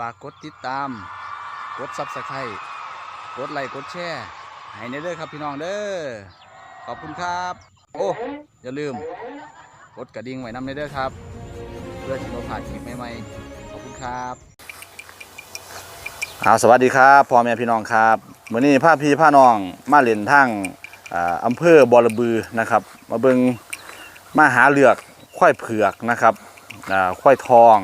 ฝากกดติดตาม กดซับสไครต์กดไลค์กดแชร์ให้ในเด้อครับพี่น้องเด้อขอบคุณครับ โอ้อย่าลืม กดกระดิ่งไว้นำในเด้อครับ เพื่อที่เราผ่านคลิปใหม่ๆขอบคุณครับอาสวัสดีครับพ่อแม่พี่น้องครับมื้อนี้พาพี่พาน้องมาเล่นทางอ่าอำเภอบอระบือนะครับ มาเบิงมาหาเลือกควายเผือกนะครับควายทอง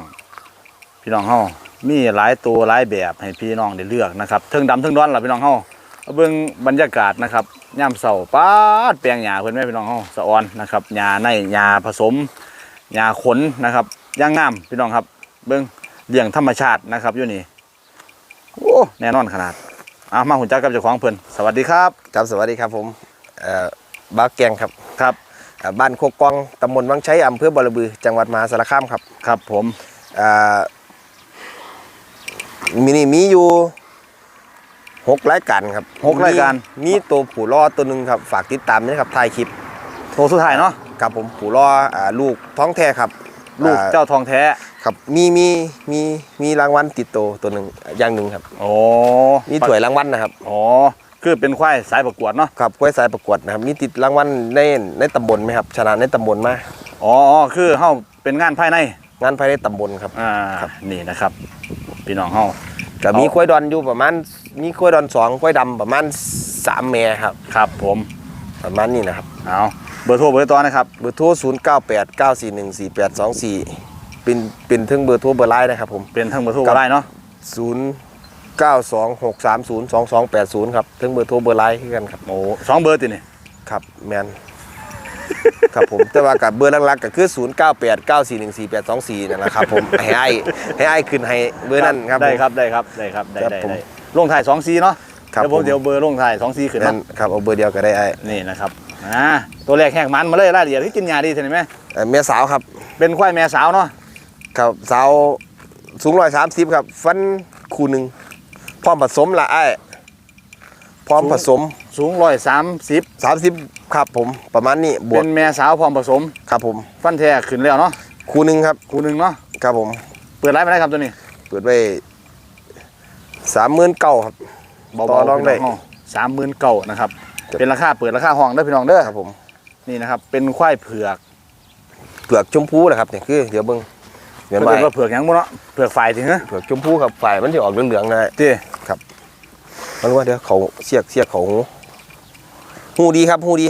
พี่น้องเฮา มีหลายตัวหลายแบบให้พี่น้องได้เลือกนะครับเทิงดำเทิงร้อนล่ะพี่น้องเฮาเอาเบิ่งบรรยากาศนะครับยามเช้าป๊าดแปลงหญ้าเพิ่นแม่พี่น้องเฮาสะออนนะครับหญ้าในหญ้าผสมหญ้าขนนะครับย่างงามพี่น้องครับ เบิ่งเลี้ยงธรรมชาตินะครับอยู่นี่โอ้แน่นอนขนาดอะมาหุ่นจักกับเจ้าของเพิ่นสวัสดีครับครับสวัสดีครับผมเอ่อบ้าวแกงครับครับเอ่อบ้านโคกกองตำบลวังใช้อำเภอบอระบือ จังหวัดมหาสารคามครับครับผมเอ่อ มีนี่มีอยู่หกรายการครับหกรายการ มีมีตัวผู้ล่อตัวหนึ่งครับ ฝากติดตามด้วยครับถ่ายคลิปโทรสุดท้ายเนาะครับผมผู้ล่ออ่าลูกท้องแท้ครับ ลูกอ่เจ้าทองแท้ครับมีมีมีมีรางวัลติดตัวตัวหนึ่งอย่างหนึ่งครับโอ้มีถ้วยรางวัลนะครับอ๋อคือเป็นควายสายประกวดเนาะครับกล้วยสายประกวดนะครับมีติดรางวัลในในตำบลไหมครับชนะในตำบลมาอ๋อคือเฮาเป็นงานภายในงานภายในตำบลครับอ่าครับนี่นะครับ พี่น้องเฮาก็มีเอากล้วยดอนอยู่ประมาณมีกล้วยดอนสองกล้วยดำประมาณสามแม่ครับ ครับผมประมาณนี้นะครับเอาเบอร์โทรเบอร์ต่อนะครับเบอร์โทร0 9 8 9 4 1 4 8 2 4เป็นเป็นถึงเบอร์โทรเบอร์ไลน์นะครับผมเป็นทั้งเบอร์โทรครับก็ได้เนาะ0 9 2 6 3 0 2 2 8 0ครับถึงเบอร์โทรเบอร์ไลน์คือกันครับโอ้สองเบอร์ตินี่ครับแมน ครับผมแต่ว่ากับเบอร์หลักๆก็คือ 0 9 8 9 4 1 4 8 2 4นั่นแหละครับผมให้ไอ้ให้ไอ้ขึ้นให้เบอร์นั้นครับได้ผมครับได้ครับได้ครับได้ครับได้ผมได้ลงถ่ายสองซีเนาะครับเดี๋ยวผมผมเดี๋ยวเบอร์ลงถ่ายสองซีขึ้นนั่เนาะนครับเอาเบอร์เดียวก็ได้ไอ้นี่นะครับอ่าตัวแรกแหกมันมาเลยรายละเอียดที่กินยาดีใช่ไหมเอ่อแม่สาวครับ เป็นเป็นควายแม่สาวเนาะครับสาวสูงร้อยสามสิบครับ ฟันคู่หนึ่งพร้อมผสมละไอ้ายพร้อมผสมสูงร้อยสามสิบสามสิบ ครับผมประมาณนี้บวเป็กนแม่สาวพร้อมผสม ครับผมฟันแท้ขึ้นแล้วเนาะคู่หนึ่งครับคู่หนึ่งเนาะครับผม เปิดไลฟ์ไปได้ครับตัวนี้เปิดไว้สามหมื่นเก้าครับเบาต่อๆรองได้ สามหมื่นเก้านะครับครับ เป็นราคาเปิดราคาห้องเด้อพี่น้องเด้อครับผมนี่นะครับ เป็นควายเผือกเปลือกชมพูนะครับเนี่ยคือเดี๋ยวเบิ้งเดี๋ยวเรีไปยกว่าเผือกหยังบ่เนาะเผือกฝ่ายถึงฮะเปลือกชมพูครับฝ่ายมันจะออกเหลืองๆนะเจ้มันว่าเดี๋ยวเขาเสียกเสียกเขาหู หูดีครับหูดี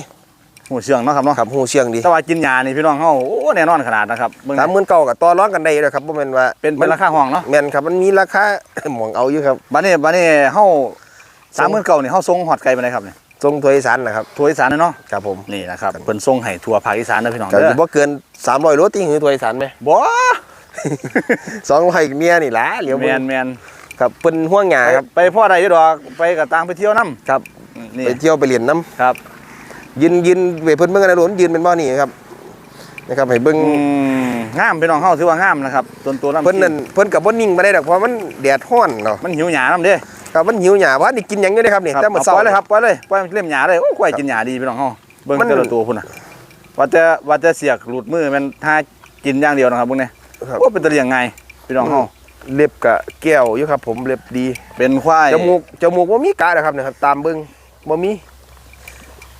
หูเชื่องเนาะครับเนาะครับหูเชียงดีแต่ว่ากินยานี่พี่น้องเฮาโอ้แน่นอนขนาดนะครับเบิ่งสามหมื่นเก้ากับต่อร้องกันได้เลยครับเพราะมันว่าเป็นเป็นราคาห้องเนาะแม่นครับมันมีราคาหมองเอาอยู่ครับบัดนี้บัดนี้เฮาสามหมื่นเก้านี่เฮาส่งฮอดไกลไปไหนใดครับเนี่ยทรงถวยอีสานนะครับทัวร์อีสานเนาะครับผมนี่นะครับเพิ่นส่งให้ทั่วภาคอีสานเด้อพี่น้องก็เด้จะอบ่เกิน300โลติงคือถวยอีสานไหมบ่200เนี่ยนี่ล่ะเหลียวแม่เบิ่นงแม่นครับเพิ่นห่วงหยาไปครับไปพ่อใดอยู่ดอกไปกับต่างไปเที่ยวนํครับ นี่ ไปเที่ยวไปเรียนน้ครับำยืนยืนไปเพิ่นเบิ่งกันนะหลนยืนเป็นบ่นี่ครับนะครับให้เบิ่งอืมงามพี่น้องเฮาถือว่างามนะครับต้นตัวลำเพิ่นนั่นเพิ่นก็บ่นิ่งบ่ได้ดอกเพราะมันแดดร้อนเนาะมันหิวหยานํเด้ครับมันหิวหยาว่านี่กินหยังอยู่เด้ครับนี่ครับแต่มื้อเอาเช้าปล่อยเลยครับปล่อยเลยปล่อยมันเล่มหยาเลยโอ้ควายกินหยาดีพี่น้องเฮาเบิ่งมัน แต่ละตัวพุ่นน่ะว่าจะว่าจะเสียกหลุดมือมันถ้ากินอย่างเดียวนะครับพวกนี้ครับโอ้เป็นตะเลียงไงพี่น้องเฮาเล็บก็แก้วอยู่ครับ ผมเล็บดีเป็นควายจมูกจมูกบ่มีกานะครับเนะครับตามเบิ่ง บ่มี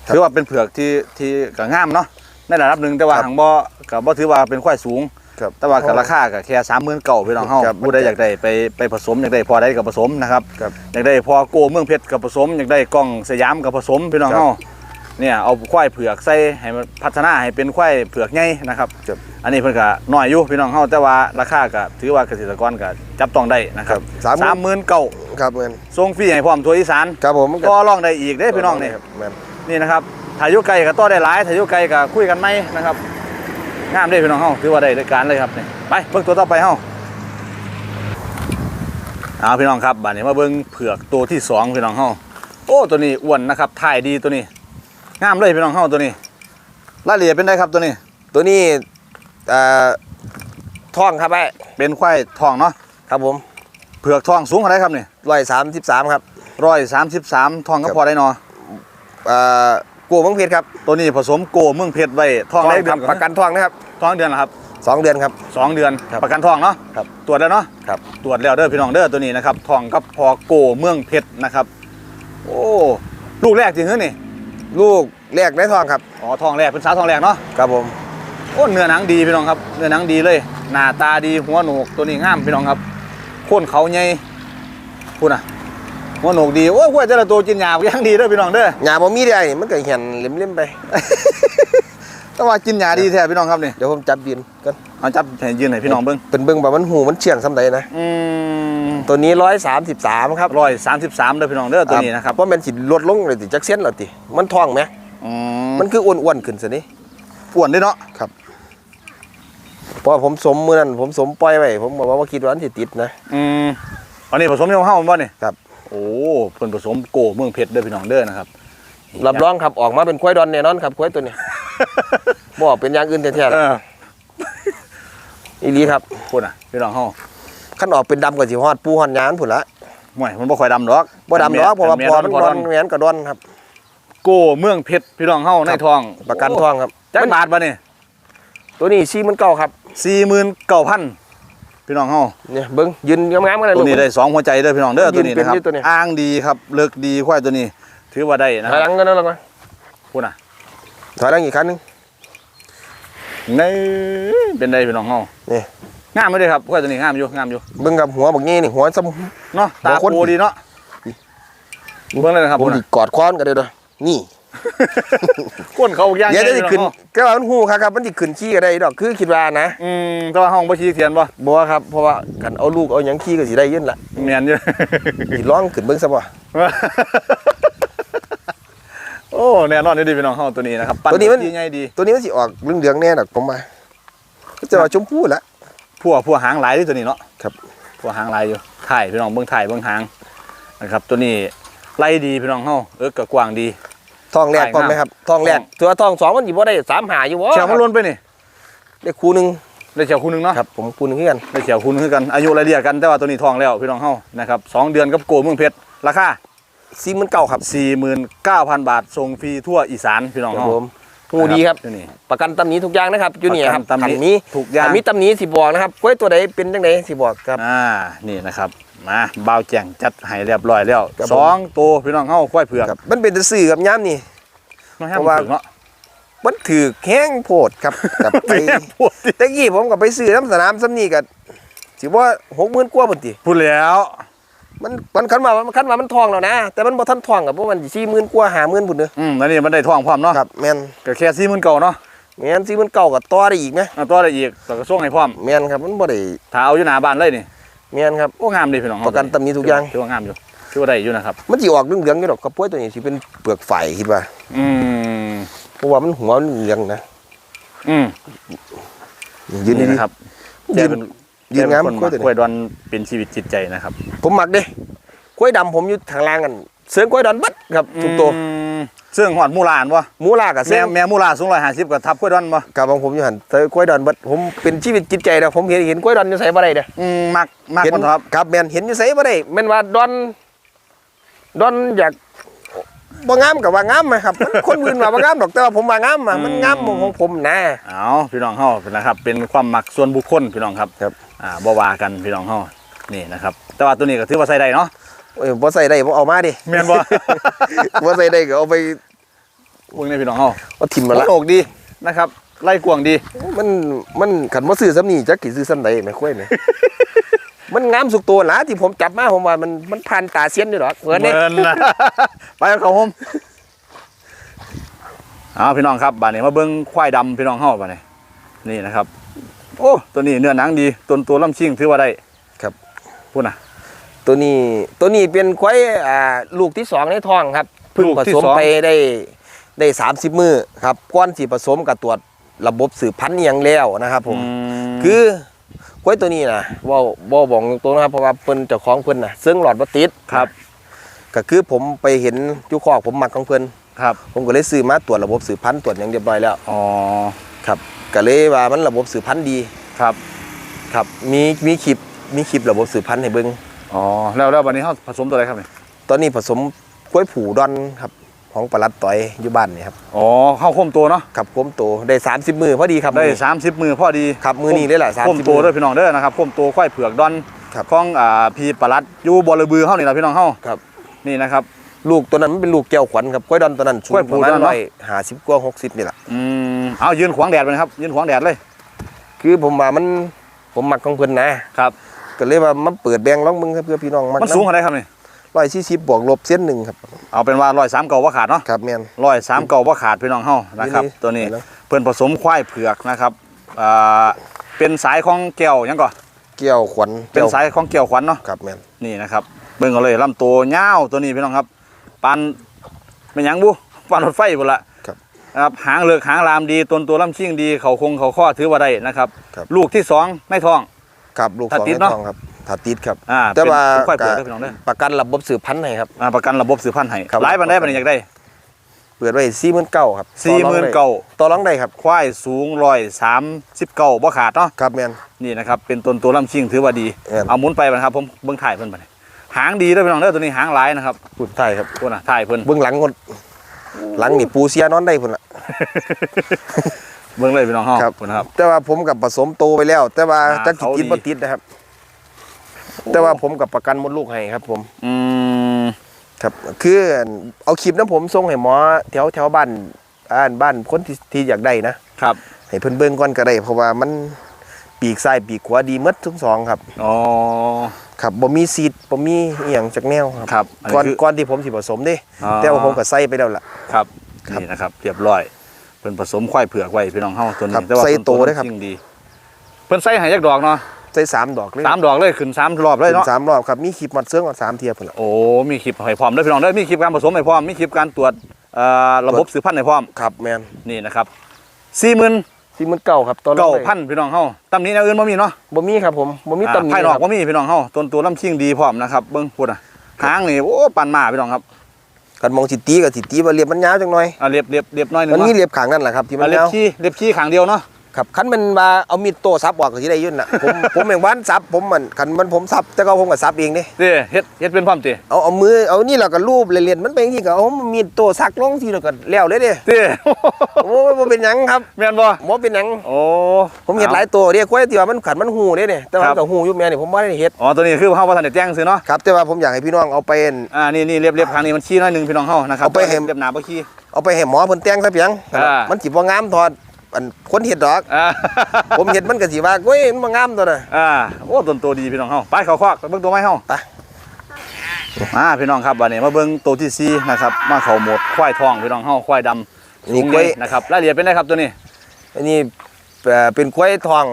ครับ ถือว่าเป็นเผือกที่ที่ก็งามเนาะในระดับหนึ่งแต่ว่าครับหางบ่ก็บ่ถือว่าเป็นควายสูง ครับ แต่ว่าก็ราคาก็แค่39,000พี่น้องเฮาครับผู้ใดอยากได้ไปไปผสมอยากได้พอได้ก็ผสมนะครับครับอยากได้พอโกเมืองเพชรก็ผสมอยากได้กล้องสยามก็ผสมพี่น้องครับเฮา เนี่ยเอาควายเผือกใส่ให้มันพัฒนาให้เป็นควายเผือกใหญ่นะครับครับ อันนี้เพิ่นก็น้อยอยู่พี่น้องเฮาแต่ว่าราคาก็ถือว่าเกษตรกรก็จับต้องได้นะครับครับสามหมื่นเก้าครับแมนส่งฟรีให้พร้อมทัวร์อีสานครับผมมันก็ร้องได้อีกเด้พี่น้องนี่ครับแมนนี่นะครับถ่ายอยุไกลก็ต่อได้หลายถ่ายอยุไกลก็คุยกันไหมนะครับงามเด้พี่น้องเฮาถือว่าได้ด้วยการเลยครับนี่ไปเบิ่งตัวต่อไปเฮาเอาพี่น้องครับบัดนี้มาเบิ่งเผือกตัวที่สองพี่น้องเฮาโอ้ตัวนี้อ้วนนะครับถ่ายดีตัวนี้ งามเลยพี่น้องเฮาตัวนี้รายละเอียดเป็นได้ครับตัวนี้ ตัวนี้เอ่อท่องครับไอ้เป็นควายทองเนาะครับผมเผือกทองสูงเท่าไหรครับนี่ร้อยสามสิบสามครับ ร้อยสามสิบสามทองก็ครับพอได้เนาะเอ่อกัวมังเพชรครับตัวนี้ผสมโกเมืองเพชรไว้ทองได้เดืคอรันบประกันท่องนะครับทองเดือนละครับ สองเดือนครับ สองเดือนครับประกันทองเนาะครับตรวจแล้วเนาะครับ ตรวจแล้วเด้อพี่น้องเด้อตัวนี้นะครับทองกับพอโกเมืองเพชรนะครับ โอ้ลูกแรกจริงเหรอนี่ ลูกแรกได้ท่องครับ อ๋อทองแรกเป็นสาวทองแรกเนาะครับผมโอ้เนื้อหนังดีพี่น้องครับเนื้อหนังดีเลย หน้าตาดีหัวโหนกตัวนี้งามพี่น้องครับโค่นเขาใหญ่พูดนะหัวโหนกดีโอ้ยกล้วยแต่ละตัวกินหยาบยังดีเด้อพี่น้องเด้อหญ้าบ่มีได้นี่มันก็เห็นเล่มๆไป แต่ว่ากินหยาดีแท้พี่น้องครับนี่เดี๋ยวผมจับยืนกันเอาจับให้ยืนให้พี่น้องเบิ่งเป็นเบิ่งแบบมันหูมันเฉียงซ้ำใดนะอืมตัวนี้ร้อยสามสิบสามครับร้อยสามสิบสามเด้อพี่น้องเด้อตัวนี้นะครับเพราะมันสิลดลงเลยติจักเส้นเหรอติมันท่องไหมอืมมันคืออ้วนๆขึ้นซะนี่อ้วนด้วยเนาะเพราะผมสมมือนั้นผมสมปล่อยไว้ผมบอกว่าว่าคิดว่ามันสิติดนะอืมอันนี้ผสมยงเฮ้าบ่นี่ครับ โอ้เพิ่นผสมโกเมืองเพชรเด้อพี่น้องเด้อนะครับรับรองครับออกมาเป็นควายดอนแน่นอนครับควายตัวนี้ บ่เป็นอย่างอื่นแท้ๆหรเออกออีหลีครับพูดน่ะพี่น้องเฮาคันออกเป็นดำก็สิฮอดปูฮอดหยานพุ่นละห่วยมันบ่ค่อยดำดอกบ่ดำดอกเพราะว่าแม่พอมันพอดดออนนแม่นก็ดอนครับ โกเมืองเพชรพี่น้องเฮาในครับทอง ประกันท่องครับจักบาทบ่นี่ตัวนี้ซีมันเก่าครับ49,000พี่น้องเฮาเนี่ยเบิ่งยืนงามๆกันเลยตัวลูกนี้ได้สองหัวใจเด้อพี่น้องเด้อยืตัวนนี้นะครับเป็นอยู่ตัวนี้อ้างดีครับเลิกดีควายตัวนี้ ถือว่าได้นะคถอยหลัรับงกันแล้วลงมาพูดน่ะ ถอยหลังอีกครั้งหนึงในเป็นได้พี่น้องเฮานี่งามไม่ได้ครับควายตัวนี้งามอยู่งามอยู่เบิ่งกับหัวบักงี้นี่หัวซ้ำเนาะตาหัวคนโกดีเนาะเบิ่งเลยนะครับผมพูดสิน่ะกอดค้อนกันเด้อเด้อนี่ก้นเขาย่างเดี๋ยวจะสิใหญ่ขึ้นพี่องเฮาก็ว่ามันหูครับครับมันสิขึ้นขี้ก็ได้ดอกคือคิดว่านะอืมแต่ว่าห้องบ่ชี้เทียนบ่บ่ว่าครับเพราะว่ากันเอาลูกเอาหยังขี้ก็สิได้ยินล่ะเมียนอยู่สิร้องขึ้นเบิ่งซะบ่ โอ้แน่นอนอยู่ดีพี่น้องเฮาตัวนี้นะครับตัวนี้มันดีไงดี ตัวนี้มันสิออกเหลืองๆแน่ดอกผมว่าจะว่าชมพูละพัวพัวหางหลายที่ตัวนี้เนาะครับพัวหางหลายอยู่ถ่ายพี่น้องเบิ่งถ่ายเบิ่งหางนะครับ ตัวนี้ไล่ดีพี่น้องเฮาเออก็กว้างดีทองแรกใช่พร้อมไหมครับทองแรกทองตัวทองสองมันสิบ่ได้สามหาอยู่บ่เฉียวมันล้นไปนี่ได้คู่หนึงได้เฉียวคู่หนึงเนาะครับผมคู่หนึงคือกันได้เฉียวคู่หนึงคือกันอายุรายเดียวกันแต่ว่าตัวนี้ทองแล้วพี่น้องเฮานะครับสองเดือนกับโกเมืองเพชรราคา ซีมันเก่าครับ49,000 บาทส่งฟรีทั่วอีสานพี่น้องครับเฮาผมหูดีครับตัวนี้ประกันตำหนี้ทุกอย่างนะครับอยู่นี่ครับประกันตำหนิคันนี้ทุกอย่างคันมีตำหนี้สิบอกนะครับกล้วยตัวใดเป็นจังไดสิบอกครับ อ่านี่นะครับมาบ่าวแจ่งจัดให้เรียบร้อยแล้วครับผม สองตัวพี่น้องเฮาควายเผือกครับมันเป็นตะซื่อกับย้ำนี่ น้องแฮมเพราะว่า เผือกเนาะ มันถือแข้งโพดครับ กับไปแม่พูดดิ แต่กี้ผมกับไปซื้อน้ำสนามซ้ำนี่กับสิว่าหกหมื่นกว่าพุ่นติพูดแล้ว มันมันคันว่ามันคันว่ามันทองแล้วนะ แต่มันบ่ทันทองกับพวกมันสี่หมื่นกว่าห้าหมื่นพุ่นเด้ออืมแล้วนี่มันได้ทองพร้อมเนาะครับแม่นก็แค่สี่หมื่นเก่าเนาะแม่นสี่หมื่นเก่ากับต่อได้อีกนะเอาตัวได้อีกแต่ก็ส่งให้พร้อมแม่นครับมันบ่ได้ถ้าเอาอยู่หน้าบ้านเลยนี่แม่นครับโอ้งามดีพี่น้องเฮาประกันตำหนิทุกอย่างถือว่างามอยู่ถือว่าได้อยู่นะครับมันสิออกเหลืองๆอยู่ดอกกับพวกตัวนี้สิเป็นเปลือกไฟคิดว่าอืมเพราะว่ามันหัวมันเหลืองนะอืมยืนนี่ดีนะครับยืนแกเป็น ยืนงามแกเป็นคนกล้วยตัวนี้กล้วยดอนเป็นชีวิตจิตใจนะครับผมมักเด้กล้วยดำผมอยู่ทางล่างกันเสือกล้วยดอนเบัดครับทุกตัวอืมเสื่องหอดมูลานบ่หมูลากับเสืแม่อแม่มูลาสูง150กับทับกล้วยดอนบ่กับของผมอยู่หันเสือกล้วยดอนเบัดผมเป็นชีวิตจิตใจเด้อผมเห็นเห็นกล้วยดอนอยู่ไสบ่ได้เด้อ อืมมักมักเห็นคนครับ ครับแม่นเห็นอยู่ไสบ่ได้แม่นว่าดอนดอนอยาก บ่งามกับว่างามไหมครับมันคนอื่นว่าบ่งามดอกแต่ว่าผมว่างามอะมันงามของผมนะเอาพี่น้องเฮานะครับ เป็นความมักส่วนบุคคลพี่น้องครับครับอ่าบ่ว่ากันพี่น้องเฮานี่นะครับ แต่ว่าตัวนี้ก็ถือว่าใส่ได้เนาะเอ้ยบ่ใส่ได้ผมเอามาดิแม่นบ่บ่ใส่ได้ก็เอาไปพวกนี้พี่น้องเฮาเอาทิ่มมัมานละโอกดีนะครับไล่กวางดี มันมันขันบ่ซื้อซ้ำนี่จักสิซื้อซ้ำใดแม่ค่อยแม่ มันงามสุกตัวหละที่ผมจับมาผมว่ามันมันผ่านตาเซียนอยู่ดอกเหมือนนี่นนะ ไปกับเขาผมเอาพี่น้องครับบานนี้มาเบิ้งควายดำพี่น้องเฮาบานนี้นี่นะครับ โอ้ตัวนี้เนื้อหนังดีตัวตัวลำชิงถือว่าได้ครับ พูดนะ ตัวนี้ตัวนี้เป็นควายอ่าลูกที่สองในท้องครับเพิ่งลูกผที่สมสอง ไปได้ได้สามสิบมือครับก้อนสีผสมกับตรวจระบบสืบพันธุ์อหยังแล้วนะครับผมมคือ ควายตัวนี้นะเว่าเว่าบอกตรงๆนะครับเพราะว่าเพิ่นเจ้าของเพิ่นนะซึ่งหลอดบ่ติดครับ ก็คือผมไปเห็นอจุคอกผมมักของเพิ่นครับ ผมก็เลยซื้อมาตรวจระบบสืบพันธุ์ตรวจอย่างเรียบร้อยแล้วอ๋อครับก็เลยว่ามันระบบสืบพันธุ์ดีครับ ครับมีมีคลิปมีคลิประบบสืบพันธุ์ให้เบิ่งอ๋อแล้วแล้ววันนี้เขาผสมตัวอะไรครับเนี่ยตอนนี้ผสมกล้วยผูดอนครับ ของปลัดต่อยอยู่บ้านนี่ครับอ๋อเข้าโคมตัวเนาะครับผมโตได้ 30 มือพอดีครับได้มื้อนี้สามสิบมือพอดีครับมือนี้เลยแหละโคม30ตัวมือเด้อพี่น้องเด้อนะครับโคมตัวควายเผือกดอนครับของอ่าพี่ปลัดอยู่บอระบือเฮานี่ล่ะพี่น้องเฮาครับนี่นะครับลูกตัวนั้นมันเป็นลูกแก้วขวัญครับกล้วยดอนตัวนั้นสูงกล้วยผูประมาณดอนเนอะร้อยห้าสิบกว่าหกสิบนี่แหละอืมเอายืนขวางแดดไปนะครับ ยืนขวางแดดเลย คือผมว่ามันผมมักของเพิ่นนะครับ ก็เลยว่ามันเปิดแบงร้องมึงครับเพื่อพี่น้องมักมันสูงเท่าไหรครับนี่ ร้อยสี่สิบบวกลบเส้นหนึ่งครับ เอาเป็นว่าร้อยสามเก่าว่าขาดเนาะครับแม่นร้อยสามเก่าว่าขาดพี่น้องเฮานะครับนี่ตัวนี้เห็นแล้วเพิ่นผสมควายเผือกนะครับอ่าเป็นสายของแก้วหยังก่อนแก้วขวัญเป็นสายของแก้วขวัญเนาะครับแม่นนี่นะครับเบิ่งเอาเลยลำตัวยาวตัวนี้พี่น้องครับปันเป็นหยังบุปันรถไฟพุ่นละครับนะครับหางเลือกหางลามดีต้นตัวลำชิ่งดีเขาคงเขาข้อถือว่าได้นะครับครับลูกที่สองในท้องครับลูกถ้าสองติดในเนอะท้องครับ ถ้าติดครับ อ่าแต่ว่าเป็นควายเผือกก็เด้อพี่น้องเด้อประกันระบบสืบพันธุ์ให้ครับ อ่าประกันระบบสืบพันธุ์ให้ครับ หลายบันได้บันนี้อยากได้ เปิดไว้สี่หมื่นเก้าครับสี่หมื่นเก้าต่อรองได้ครับ ควายสูงร้อยสามสิบเก้าบ่ขาดเนาะ ครับแม่นนี่นะครับเป็นต้นตัวลำชิ่งถือว่าดี เออเอาหมุนไปบัดนะครับผมเบิ่งถ่ายเพิ่นบัดนี้หางดีเด้อพี่น้องเด้อตัวนี้หางหลายนะครับพูดไทยครับพวกน่ะถ่ายเพิ่นเบื้องหลังคนหลังนี่ปูเสียนอนได้พุ่นละเบิ่งเลยพี่น้องเฮาครับพุ่นนะครับ แต่ว่าผมกับผสมโตไปแล้ว แต่ว่าอ่าจักสิเขาติดดีบ่ติดนะครับ แต่ว่าผมกับประกันมดลูกให้ครับ ผม อืมครับ คือเอาคลิปน้ำผมส่งให้หมอแถวแถวบ้านบ้านบ้านคนที่ที่อยากได้นะครับ ให้เพิ่นเบิ่งก่อนก็ได้เพราะว่ามันปีกซ้ายปีกขวาดีหมดทั้งสองครับอ๋อครับบ่มีซีดบ่มีอีหยังจักแนวครับครับอันนี้ก่อนคือก่อนที่ผมสิผสมเด้อ๋อแต่ว่าผมก็ใส่ไปแล้วล่ะครับครับนี่นะครับเรียบร้อยเพิ่นผสมควายเผือกไว้พี่น้องเฮาตัวครันี้บแต่ว่าใส่เพิ่นโตเด้อครับจริงดี เพิ่นใส่ให้จักดอกเนาะใส่สามดอกเลยสามดอกเลยขึ้นสามรอบเลยถึเนาะงสามรอบครับมีคลิปมัดเสื้อก่อนสามเทียบพุ่นละโอ้มีคลิปให้พร้อมเด้อพี่น้องเด้อมีคลิปการผสมให้พร้อมมีคลิปการตรวจเอ่อระบบสืบพันธุ์ให้พร้อมครับแมนนี่นะครับสี่หมื่นที่มันเก่าครับตอนเก้าพันพี่น้องเฮาตำนี้แนวอื่นบ่มีเนาะบ่มีครับผมบ่มีอ่าตำหนิภายนอกครับบ่มีพี่น้องเฮาต้นตัวลำชิงดีพร้อมนะครับเบิ่งพูดอะหางนี่โอ้ปันมาพี่น้องครับกันมองสิตีกับสิตีว่าเรียบมันยาวจังหน่อยอะเรียบเรียบเรียบน้อยหนึงมันมีเนาะเรียบขางนั่นแหละครับที่มัอะนเรียบยาวขี้เรียบขี้ขางเดียวเนาะ ครับคันมันมาเอามีดโต้ซับออกก็สิได้อยุ่นน่ะผมผมแม่งวันซับผมมันคันมันผมซับแต่ก็ผมก็ซับเองเด้เด้เฮ็ดเฮ็ดเป็นพร้อมติเอาเอามือเอานี่แล้วก็รูปเรียนๆมันเป็นจังซี่ก็เอามีดโต้ซักลงทีแล้วก็แล้วเลยเด้เด้ โอ้ยบ่เป็นหยังครับแม่นบ่บ่เป็นหยังโอ้ ผมเฮ็ดหลายตัวเด้กล้วยที่ว่ามันขันมันหูเด้เนี่ยแต่ว่าครัมับนก็หูอยู่แม่นี่ผมบ่ได้เฮ็ดอ๋อตัวนี้คือเฮาบ่ทันได้แจ้งซื้อเนาะครับแต่ว่าผมอยากให้พี่น้องเอาไป อ่านี่นี่เรียบเรียบขางนี้มันขี้น้อยหนึงพี่น้องเฮานะครับเอาไปให้ เรียบหนาบ่ขี้ เอาไปให้หมอเพิ่นแต่งซะเพียงอ่า มัมันสิบ่งามทอด อันคนเฮ็ดดอก อ่าผมเห็นมันก็สิว่าเว้ยมันบ่งามตัวน่ะ อ่าโอ้ต้นตัวดีพี่น้องเฮาไปเขาคอกไปเบิ่งตัวไม้เฮาไปอ่าพี่น้องครับวันนี้มาเบิ่งตัวที่สี่นะครับมาเข้าโหมดควายทองพี่น้องเฮาควายดำนี่สูงกล้วยใหญ่นะครับรายละเอียดเป็นไงครับตัวนี้อันนี้เอ่อเป็นกล้วยทอง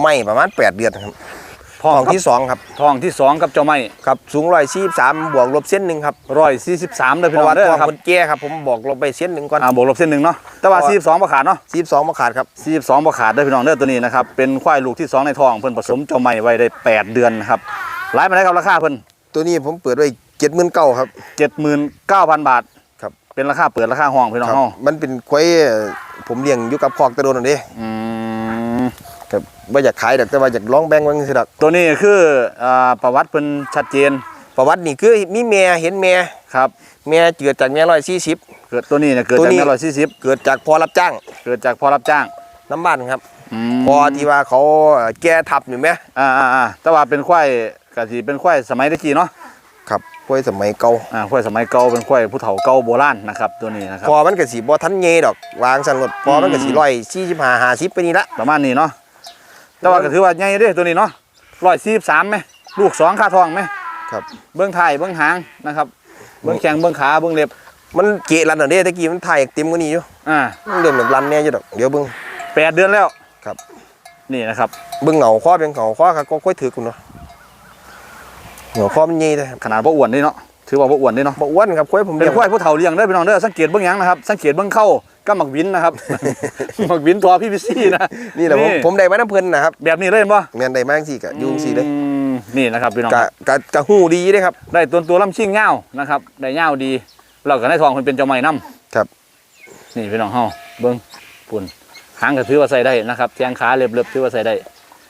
ไหม้ประมาณ 8 เดือนครับ ททององที่ที่สองครับทองที่สองกับเจ้าไม้ครับสูง143บวกลบเส้นหนึงครับร้อยสี่สิบสามเลยเพพี่น้ราะองว่าเด้ทอองครับคนแก่ครับผมบอกลบไปเส้นหนึงก่อนอ่าบวกลบเส้นหนึ่งเนาะแต่ว่าเพราะว่าสี่สิบสองบ่ขาดเนาะ42บ่ขาดครับสี่สิบสองบ่ขาดเด้อพี่น้องเด้อตัวนี้นะครับเป็นควายลูกที่สองในทองเพิ่นผสมเจ้าไม้ไว้ได้แปดเดือนนะครับหลายมาได้ครับราคาเพิ่นตัวนี้ผมเปิดไว้79,000ครับเจ็ดหมื่นเก้าพันบาทครับเป็นราคาเปิดราคาห้องพี่น้องครับเฮามันเป็นกล้วยเอ่อผมเลี้ยงอยู่กับคอกแตะโดนนั่นเด้อืม ครับบ่อยากขายดอกแต่ว่าอยากลองแบ่งไว้จังซี่ดอกตัวนี้คืออ่าประวัติเพิ่นชัดเจนประวัตินี่คือมีแม่เห็นแม่ครับแม่เกิดจากแม่140เกิดตัวนี้เนี่ยเกิดตัวจากนี้ แม่ร้อยสี่สิบเกิดจากพ่อรับจ้างเกิดจากพ่อรับจ้างน้ำบ้านครับ มพอที่ว่าเขาแก้ทับอยู่ไหมอ่าอ่าอ่าแต่ว่าเป็นควายกะสิเป็นควายสมัยตะกี้เนาะครับกล้วยสมัยเก่าอ่าควายสมัยเก่าเป็นควายผู้เฒ่าเก่าโบราณนะครับตัวนี้นะครับ พอมันก็สิบ่ทันเยดอกวางสันรถพอมันก็สิอืมร้อยสี่สิบห้าห้าสิบไปนี่ละประมาณนี้เนาะ แต่ว่าก็ถือว่าใหญ่เด้ตัวนี้เนาะร้อยสี่สามไหมลูกสองค่าทองไหมครับ เบื้องไทายเบื้องหางนะครับ เบื้องแข้งเบื้องขาเบื้องเล็บ มันเกะรันเด้ตะกี้มันถ่ายเต็มกว่านี้อยู่อ่ามันเริ่มแบบรันแน่อยู่ดอกเดี๋ยวเบิ่งแปดเดือนแล้วครับ นี่นะครับ เบิ่งเหงาข้อเป็นเหงาข้อครับก็ค่อยถือคุณเนาะเหงาข้อมันใหญ่เลยครับขนาดบ่อ้วนนี่เนาะ ถือว่าบ่อ้วนนี่เนาะบ่อ้วนครับค่อยผมเป็เลี้นยงควายผู้เฒ่าเลี้ยงเด้อพี่น้องเด้อสังเกตเบื้องหยังนะครับสังเกตเบื้องเข้าก็หมักวินนะครับ หมักวินตัวพี่พิซี่นะนี่แหละผมผมได้มาน้ำเพิ่นนะครับแบบนี้เลยเห็นบ่แม่นได้มาจังซี่ก็อยู่จังซี่เลยอืมนี่นะครับพี่น้องกะกะกะฮู้ดีเด้ครับ ได้ตัวตัวลำชิ่งเงาวนะครับได้เงาวดีเราก็ได้ทองคนเป็นเจ้าใหม่นํครับ นี่พี่น้องเฮาเบิ้งปุ่นหางก็ถือว่าใส่ได้นะครับแทงขาเล็บๆถือว่าใส่ได้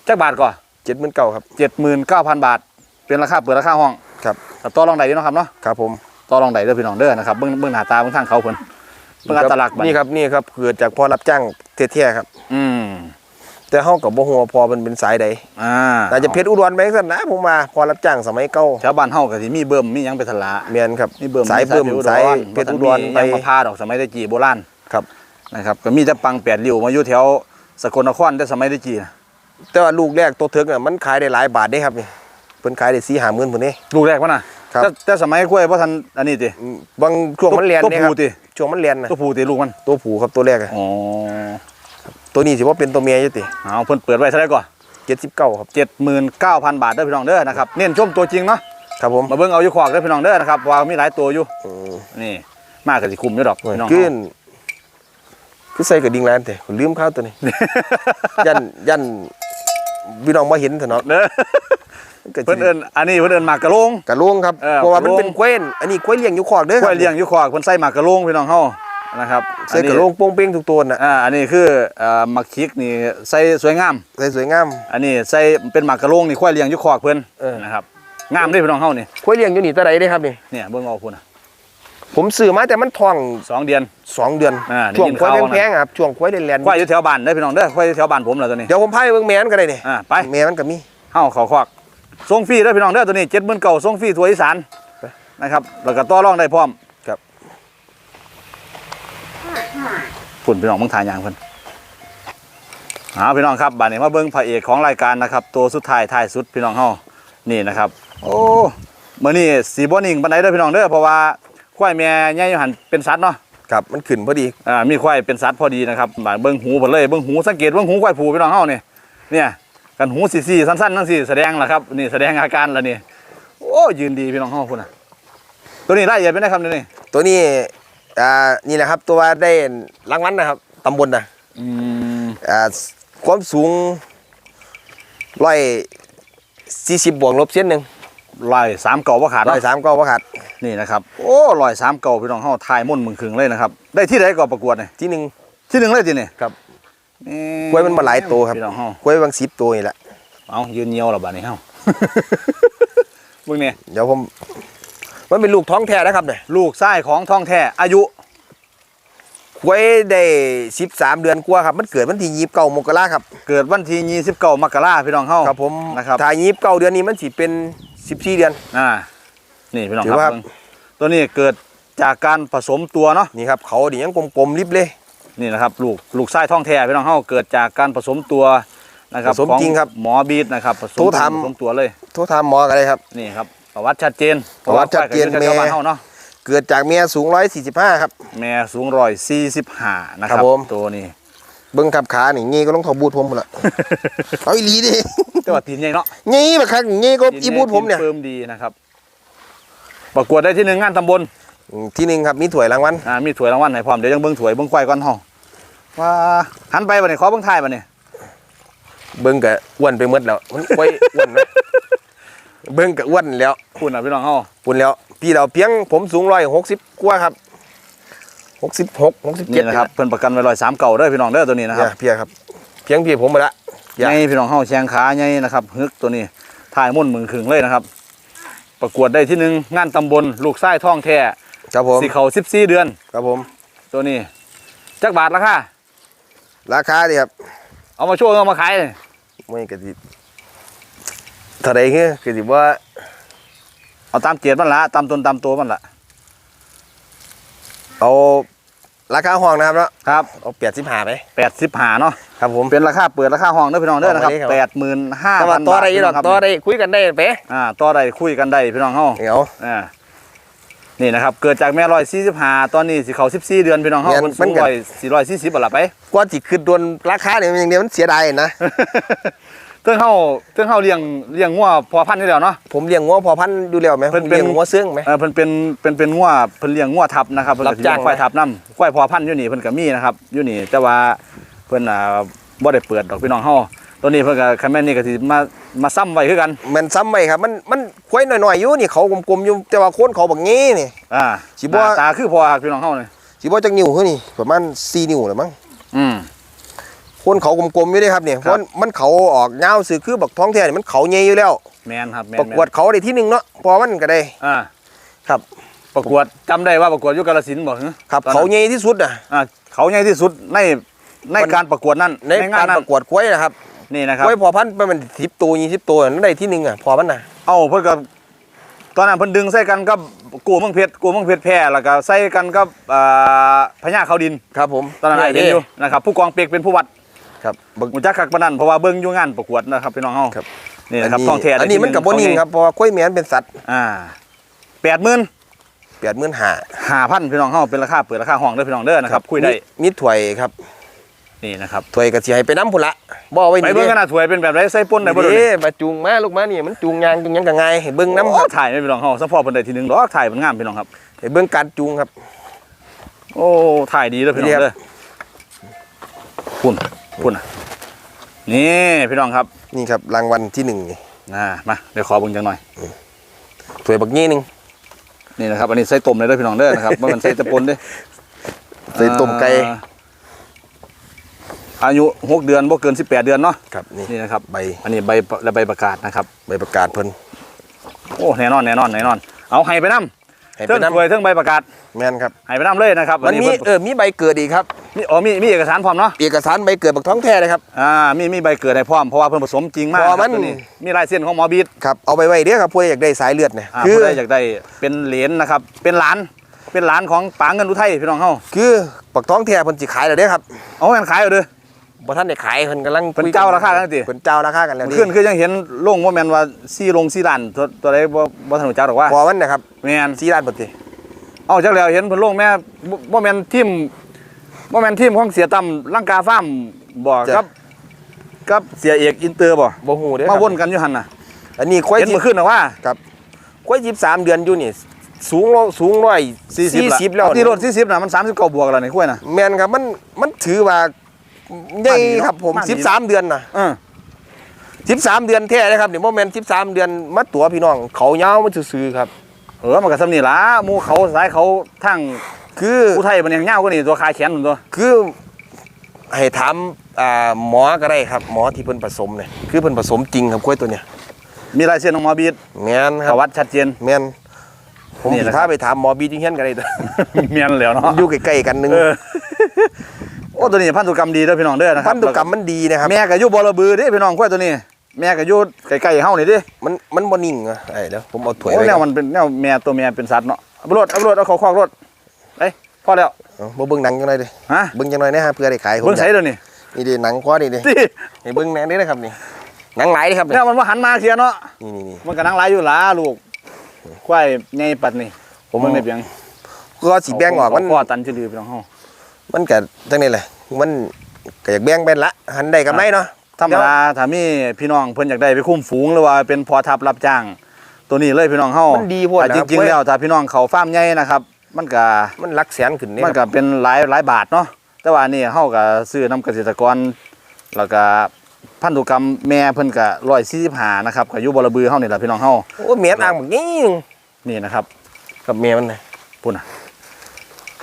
จักบาทก่อน79,000ครับ เจ็ดหมื่นเก้าพันบาท เป็นราคาเปิดราคาห้องครับ แต่ต่อรองใดอยู่เนาะครับเนาะครับผมต่อรองใดเด้อพี่น้องเด้อนะครับเบิ้งเบิ้งหน้าตาเบิ้งทางเขาเพิ่นเบิ้งอัตลักษณ์บัดนี่ครับนี่ครับเกิดจากพ่อรับจ้างแท้ๆครับ อืมแต่เฮาก็บ่ฮู้ว่าพ่อมันเป็นสายใดอ่าน่าจะเพชรอุดรไปจังซั่นนะผมว่าพ่อรับจ้างสมัยเก่าแถวบ้านเฮาก็สิมีเบิ่มมีหยังเป็นทละแม่นครับมีเบิ่มสายเบิ่มมีสายเพเพชชรรอุอุดดรรยัไปงมาพาดอกสมัยตะกี้โบราณครับนะครับก็มีแต่ปังแปดริ้วมาอยู่แถวสกลนครแต่สมัยตะกี้นะแต่ว่าลูกแรกตัวเถิกน่ะมันขายได้หลายบาทเด้ครับนี่เพิ่นขายได้4 5หมื่นพุ่นนี่ลูกแรกวะน่ะ ครับ แต่แต่สมัยกล้วยบ่ทันอันนี้ติอืมบางช่วงมันเรียนตัวเนี่ยครับผู้ติช่วงมันเรียนนะตัวผู้ติลูกมันตัวผู้ครับตัวแรกอะอ๋อตัวนี้สิว่าเป็นตัวเมียอยู่ติเอาเพิ่นเปิดไว้เท่าไหร่ก่อน79ครับ 79,000 บาทเด้อพี่น้องเด้อนะครับเน้นชมตัวจริงเนาะครับผมมาเบิ่งเอาอยู่ขวากเด้อพี่น้องเด้อนะครับว่ามีหลายตัวอยู่อืมนี่มากก็สิคุ้มอยู่ดอกพี่น้องขึ้นคือใส่กระดิ่งร้านแต่ลืมข้าวตัวนี้ ยันยันพี่น้องมาเห็นเถอะเนาะเด้อ ก็สิเพิ่นเอิ้นอันนี้เพิ่นเอิ้นหมากกะโลง กระโลงครับเออเพราะว่ามันกระโลง เป็นกล้วยนอันนี้กล้วยเลี้ยงอยู่ขอกเด้อคกล้รัวยเลี้ยงอยู่ขวากเพิ่นใส่หมากกะโลงพี่น้องเฮานะครับใส่กระโลงโป้งเป้งทุกตัวน่ะอ่าอันนี้คือเอ่อหมักคิกนี่ใส่สวยงาม ใส่สวยงาม อันนี้ใส่เป็นหมากกะโลงนี่ควายเลี้ยงอยู่ขอกเพิ่นเออ นะครับงามเด้อพี่น้องเฮานี่กล้วยเลี้ยงอยู่นี่ตัวใดได้ครับนี่เนี่ยเบิ่งเอาพุ่นน่ะผมซื้อมาแต่มันท้องสองเดือน สองเดือนอ่าได้ช่วงยินกล้วยข่าวนะ แพงๆอะครับช่วงกล้วยเรียนควายอยู่แถวบ้านเด้อพี่น้องเด้อควายอยู่แถวบ้านผมแหละตัวนี้เดี๋ยวผมพาไปเบิ่งแม่มันก็ได้นี่อ่าไปแม่มันก็มีเฮาเขาควัก ส่งฟรีเด้อพี่น้องเด้อตัวนี้เจ็ดหมื่นเก่าส่งฟรีทั่วอีสานไปนะครับแล้วก็ต่อรองได้พร้อมครับพุ่นพี่น้องมึงถ่ายอย่างเพิ่นหาพี่น้องครับบัดนี้มาเบิ่งพระเอกของรายการนะครับ ตัวสุดท้ายท้ายสุดพี่น้องเฮานี่นะครับ โอ้มื้อนี้สีบ่นิ่งปานใดเด้อพี่น้องเด้อเพราะว่าควายแม่ใหญ่อยู่หันเป็นสัตว์เนาะครับมันขึ้นพอดีอ่ามีควายเป็นสัตว์พอดีนะครับบาดเบิ้งหูเพิ่นเลยเบิ้งหูสังเกตเบิ้งหูควายผูพี่น้องเฮานี่เนี่ย กันหูสีๆสั้นๆทั้งสี่แสดงล่ะครับนี่แสดงอาการแล้วนี่โอ้ยืนดีพี่น้องเฮาพุ่นน่ะ ตัวนี้รายละเอียดเป็นได้ครับนี่ตัวนี้อ่านี่แหละครับ ตัวได้รางวัลนะครับตำบลนะอืมอ่าความสูงร้อยสี่สิบบวกลบเส้นหนึ่งลอยสามเก่าบ่ขาดร้อยเนาะสามก็ว่าขาดนี่นะครับโอ้ลอยสามเก่าพี่น้องเฮาทายม่วนมึงคึงเลยนะครับได้ที่ใดก็ประกวดนี่ที่หนึ่งที่หนึ่งเลยทีนี่ครับนี่ กล้วยมันมาหลายตัวครับพี่น้องเฮากล้วยบางสิบตัวนี่แหละเอายืนเหี่ยวแล้วบัดนี้เฮาเบิ่งนี่เดี๋ยวผม มันเป็นลูกท้องแท้นะครับเนี่ยลูกชายของทองแท้อายุกล้วยได้สิบสามเดือนกว่าครับ มันเกิดวันที่ยี่สิบเก้ามกราครับ เกิดวันที่29มกราพี่น้องเฮาครับผมนะครับถ้ายี่สิบเก้าเดือนนี้มันสิเป็นสิบสี่เดือน อ่า นี่พี่น้องถืคอรับว่าเบิ่งตัวนี้เกิดจากการผสมตัวเนาะนี่ครับเขาดิยังกลมๆริบเลย นี่นะครับลูกลูกไส้ท้องแท้พี่น้องเฮาเกิดจากการผสมตัวนะครับผสมของจริงครับหมอบีดนะครับผสมโทรถาม ผสมตัวเลยโทษทามหมอกันเลยครับ นี่ครับประวัติชัดเจนประวัติชัดเจนพราะว่าควายก็อยู่แถวๆบ้านแม่เฮาเนาะเกิดจากเมียสูงร้อยสี่สิบห้าครับแม่สูงร้อยสี่สิบห้านะคครัรับบผมตัวนี้เบิ้งขับขานี่งี้ก็ต้องถอดบูทผมหมดละเอาอีหลีดิแต่ว่าตีนใหญ่เนาะงี้มาคักงี้ก็อีบูทผมเนี่ยตีใหญ่ตีเฟิร์มดีนะครับประกวดได้ที่หนึ่งงานตำบลอืม ที่หนึ่งครับมีถ้วยรางวัลอ่ามีถ้วยรางวัลให้พร้อมเดี๋ยวยังเบิ่งถ้วยเบิ่งควายก่อนเฮาว่าหันไปบัดนี้ขอเบิ่งท้ายบัดนี้เบิ้งกะอ้วนไปหมดแล้วมันไว้อ้วนนะเบิ้งกะอ้วนแล้วคุณน่ะพี่น้องเฮาปุ่นแล้วพี่เราเพียงผมสูงร้อยหกสิบกว่าครับหกสิบหกหกสิบเจ็นี่ดนะครับเพิ่นประกันไว้ร้อยสามเก่าเด้อพี่น้องเด้อตัวนี้นะครับเพียครับ เพียงพี่ผมมาละใหญ่พี่น้องเฮาแชงขาใหญ่นะครับฮึกตัวนี้ถ่ายมุ่นมึงขึงเลยนะครับ ประกวดได้ที่หนึ่งงานตำบลลูกไส้ท่องแท้ ครับผมสีเขาสิบสี่เดือน ครับผม ตัวนี้จักบาทราคาราคาดิครับ เอามาโช่วยเอามาขายเลยไม่กะทิเท่าไรเงี้ยกะทิว่า เอาตามเกียรติมันละตามตนตามตัวมันละเอาราคาห้องนะครับเนาะครับเอาแปดสิบห้าไปแปดสิบหาเนาะครับผมเป็นราคาเปิดราคาห้องเด้อพี่น้องเด้อนะครับเอาไว้แปครัดหมื่นห้าแต่พัว่านต่อบาทได้อีพี่ดน้ออกงครับต่อได้คุยกันได้ไปอ่าต่อได้คุยกันได้พี่น้องเฮาเดี๋ยวอ่า นี่นะครับ เกิดจากแม่ร้อยสี่สิบห้าตอนนี้สิเขาสิบสี่เดือนพี่น้องเฮาแม่นคนมัสูนงก็ร้อยสี่ร้อยสี่สิบอะล่ะไปกว่าสิขึ้นโดนราคาเนี่ยมันอย่างเดียวมันเสียดายนะเติ้งเฮาเติ้งเฮาเลี้ยงเลี้ยงงัวพอพันธุ์นี่แล้วเนาะผมเลี้ยงงัวพอพันธุ์อยู่แล้วไหมเพิ่ผมนเป็นเลี้ยงงัวเสื้องไหมเออเพิ่นเป็นเป็นเป็นงัวเพิ่นเลี้ยงงัวทับนะครับเพิ่นรัก็บสิจ้างเลี้ยงควายทับนํควายพอพันธุ์อยู่นี่เพิ่นก็มีนะครับอยู่นี่แต่ว่าเพิ่นอ่าบ่ได้เปิดดอกพี่น้องเฮา ตัวนี้เพิ่นก็คันแม่นนี่ก็สิมามาซ้ำไว้คือกันมันซ้ำไหมครับ มันมันควายหน่อยๆอยู่นี่เขากลมๆอยู่แต่ว่าโคนเขาบักงี้นี่ อ่าสิบ่ หน้าตาคือพอครับพี่น้องเฮานี่สิบ่จักนิ้วคือนี่ประมาณ4นิ้วแหละมั้งอืม โคนเขากลมๆอยู่เด้ครับเนี่ยคเพรับ ราะมันเขาออกยาวสื่อคือบักท้องแท้นี่มันเขาใหญ่อยู่แล้ว แม่นครับแม่นประกวดเขาได้ที่หนึ่งเนาะพอมันก็ได้ อ่าครับ ประกวดจำได้ว่าประกวดอยู่กาฬสินธุ์บ่ฮะครับตอนนั้นเขาใหญ่ที่สุดอะอ่าเขาใหญ่ที่สุดในในการประกวดนั้นในงากานรนั้นประกวดควายนะครับ นี่นะครับควายพอพันธุ์มันสิบตัวยี่สิบตัวนั่นได้ที่หนึ่งอะพอมันน่ะเอ้าเพิ่นก็ตอนนั้นเพิ่นดึงใส่กันกับกูเมืองเพชรกูเมืองเพชรแพร่แล้วก็ใส่กันกับอ่าพญาเขาดินครับผมตอนนั้นไอ้เห็นอยู่นะครับผู้กองเปียกเป็นผู้วัดครับบักหูจักคักปานนั้นเพราะว่าเบิ่งอยู่งานประกวดนะครับพี่น้องเฮาครับนี่นะครับท้องแท้อันนี้มันกับบ่นิ่งครับเพราะว่าควายแมนเป็นสัตว์อ่า80,000แปดหมื่นห้า5,000พี่น้องเฮาเป็นราคาเปิดราคาห้องเด้อพี่น้องเด้อนะครับคุยได้มีถ้วยครับ นี่นะครับถ้วยกระเสียให้ไปน้ำพุ่นละบ่เอาไว้ไปนี่เบิ่งกันนะถวยเป็นแบบไรใส่ป่นได้บ่นี่เด้อเด้มาจูงมาลูกมานี่มันจูงยางจูงหยังกัไงให้เบิ่งน้ำคโอ้รับถ่ายไม่พี่น้องเฮาสะพอเพิ่นได้ทีหนึงดอกถ่ายมันงามพี่น้องครับให้เบิ่งการจูงครับ โอ้ถ่ายดีเลยพี่น้องเรียบเด้อพุ่นพุ่นน่ะนี่พี่น้องครับ นี่ครับรางวัลที่หนึ่งนี่อ่ามาเดี๋ยวขอเบิ่งจังหน่อยถ้วยบักงี้หนึงนี่นะครับอันนี้ใส่ต้มเลยเด้อพี่น้องเด้อนะครับบ่แมันใส่แตะปนเด้อใส่ต้มไก่ อ่าอายุหกเดือนบ่เกิน18เดือนเนาะครับนี่นี่นะครับใบอันนี้ใบและใบประกาศนะครับ ใบประกาศเพิ่นโอ้แน่นอนแน่นอนแน่นอน เอาให้ไปนํให้เทิไปงน้ำถวยเทิงใบประกาศแม่นครับให้ไปนํเลยนะครับมันมีเพิ่เออมีใบเกิดอีกครับมีอ๋อมีมีเอกสารพร้อมเนาะเอกสารใบเกิดบักท้องแท้เลยครับอ่ามีมีใบเกิดให้พร้อมเพราะว่าเพิ่นผสมจริงมากเพราะคมัรับนตัวนี้มีลายเส้นของหมอบีดครับเอาไปไว้เด้อครับผู้ใดอยากได้สายเลือดเนี่ยอ่าคือผู้ใดอยากได้เป็นเหรียญนะครับเป็นหลานเป็นหลานของป๋าเงินอุทัยพี่น้องเฮาคือบักท้องแท้เพิ่นสิขายแล้วเด้อครับเอาแม่นขายเอาเด้อ บ่ทันได้ขายเพิ่นกำลังเพิ่นคุยเจ้าราคากันติเพิ่นเจ้าราคากันแล้วขึ้นคือยังเห็นลงว่าแม่นว่าซี่ลงซี่ล้านตัวตัวใดบ่บ่ทันรู้จักหรอกว่าพอมันนะครับแม่น4ล้านบาทติเอาจักแล้วเห็นเพิ่นลงแม่บ่บ่แม่นทีมบ่แม่นทีมของเสียตั้มลังกาฟาร์มบ่กับกับเสียเอกอินเตอร์บ่บ่ฮู้เด้อคมารับวนกันอยู่หั่นน่ะอันนี้ควายเห็นที่เมื่อคืนน่ะว่าควาย23เดือนอยู่นี่สูงร้อยสูงร้อย40 40แล้วที่รถ40น่ะมัน39บวกแล้วนี่คุยน่ะแม่นครับมันมันถือว่าใหญ่มาดีเนอะครับผมมาดี13เดือนน่ะเออ13เดือนแท้เลยครับนี่บ่แม่น13เดือนมาตัวพี่น้อง เขายาวมันซื่อๆครับเออมันก็สำนี่ล่ะหมู่เขาสายเขาทางคืออุทัยมันยังยาวกว่านี่ตัวคาแขนนั่นตัวคือให้ถามอ่าหมอก็ได้ครับ หมอที่เพิ่นผสมเนี่ยคือเพิ่นผสมจริงครับกล้วยตัวเนี้ยมีลายเซ็นของหมอบีดแม่นคปรับระวัติชัดเจนแม่นผมนี่สิแหละพาไปถามหมอบีจริงเฮียนก็ได้ตัวเมียนแล้วเนาะอยู่ใกล้ๆกันหนึงเออ โอ้ตัวนี้พันธุกรรมดีเด้อพี่น้องเด้อนะครับพันธุกรรมมันดีนะครับแม่ก็อยู่บ่ระบือเด้พี่น้องกล้วยตัวนี้ แม่ก็อยู่ใกล้ๆเฮานี่เด้มันมันบ่นิ่งอะไอ้เดี๋ยวผมเอาถ้วยโอ้ไว้แนก่วอนมันเป็นแนวแม่ตัวแม่เป็นสัตว์เนาะเอาไปรถเอาไปรถเอาเขาคอกรถเอ้ยพอแล้วเอาบ่เบิ่งหนังจังหน่อยดิฮะเบิ่งจังหน่อยนะฮะเพื่อได้ขายผมเบิ่งใส่เดี๋ยวนี้นี่ดิหนังคอนี่ดิติให้เบิ่งแหน่นี่นะครับนี่หนังหลายเด้ครับแนวมันว่าหันมาเคลียร์เนาะนี่นี่นี่มันก็นั่งหลายอยู่หล่ะลูกควายใหญ่ปัดนี่ผมเบิ่งได้เพียงก็สิแบ่งออกมันคอตันชื่อลือพี่น้องเฮา มันก็จังนี้แหละมันก็อยากแบ่งเป็นละ หันได้กำไรเนาะธรรมดาถ้ามีพี่น้องเพิ่นอยากได้ไปคุ้มฝูงหรือว่าเป็นพอทับรับจ้าง ตัวนี้เลยพี่น้องเฮามันดีโพดแต่นะจครับริงๆแล้วถ้าพี่น้องเขาฟาร์มใหญ่นะครับ มันก็มันหลักแสนขึ้นนี่มันคก็รับเป็นหลายหลายบาทเนาะแต่ว่านี่เฮาก็ซื้อนํเกษตรกร แล้วก็พันธุกรรมแม่เพิ่นก็145นะครับก็อยู่บ่ระบือเฮานี่ล่ะพี่น้องเฮาโอ้เมียนอ่างแบบนี้นี่นะครับ กับเมียมันนะพุ่นน่ะ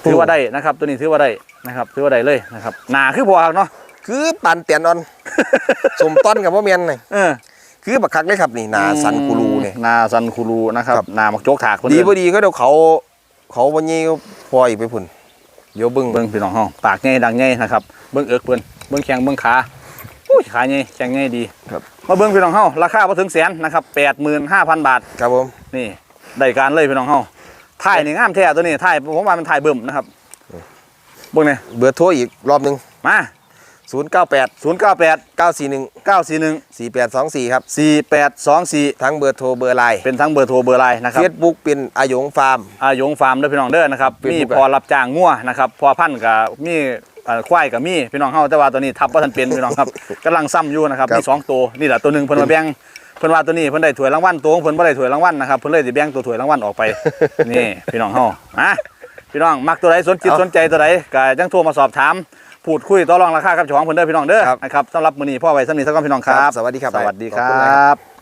ถือว่าได้นะครับ ตัวนี้ถือว่าได้ นะครับถือว่าได้เลยนะครับหนาคือพอครับเนาะคือปันเตียนอ่อน สมต้นกับว่าเมียนนี่เออคือบักคักเลยครับนี่นาสันกูรูนี่นาซันคูรูนะครับครับนามักโจกถากคนดีเดินพอดีก็เดี๋ยวเขา เขาวันนี้ก็พออีกไปพุ่นเดี๋ยวเบึ้งเบิ้งพี่น้องห้องปากใหญ่ดังใหญ่นะครับเบิ้งเอิกเพิ่นเบิ้งแข้งเบิ้งขาอุ้ยขาใหญ่แข้งใหญ่ดีครับมาเบิ้งพี่น้องเฮาราคาบ่ถึงแสนนะครับ85,000บาทครับผมนี่ได้การเลยพี่น้องเฮาถ่ายนี่งามแท้ตัวนี้ถ่ายผมว่ามันถ่ายเบิ่มนะครับ เบิ่งนี่เบอร์โทรอีกรอบหนึงมา 098 098 941 941 4824 ครับ 4824ทั้งเบอร์โทรเบอร์ไลน์เป็นทั้งเบอร์โทรเบอร์ไลน์นะครับเฟซบุ๊กเป็นอาหยงฟาร์ม อาหยงฟาร์มเด้อพี่น้องเด้อนะครับ Facebook มีพอรับจ้างงัวนะครับ พอพันธุ์กับมีเอ่อควายกับมีพี่น้องเฮาแต่ว่าตัวนี้ทับว่าทันเป็นพี่น้องครับ กำลังซ้ำอยู่นะครับครับ มีสองตัวนี่แหละตัวหนึ่งเพิ่นมาแบ่งเพิ่นว่าตัวนี้เพิ่นได้ถ้วยรางวัลตัวของเพิ่นบ่ได้ถ้วยรางวัลนะครับเพิ่นเลยสิแบ่งตัวถ้วยรางวัลออกไป นี่พี่น้องเฮาอะ พี่น้องมักตัวใดสนจิตเอาสนใจตัวใดก็จังโทรมาสอบถามพูดคุยต่อรองราคากับเจ้าของเพิ่นเด้อพี่น้องเด้อครับนะครับสำหรับมื้อนี้พ่อไว้สำนี้สักก่อนพี่น้องครับครับ สวัสดีครับ สวัสดีคขอบคุณรนะครับับ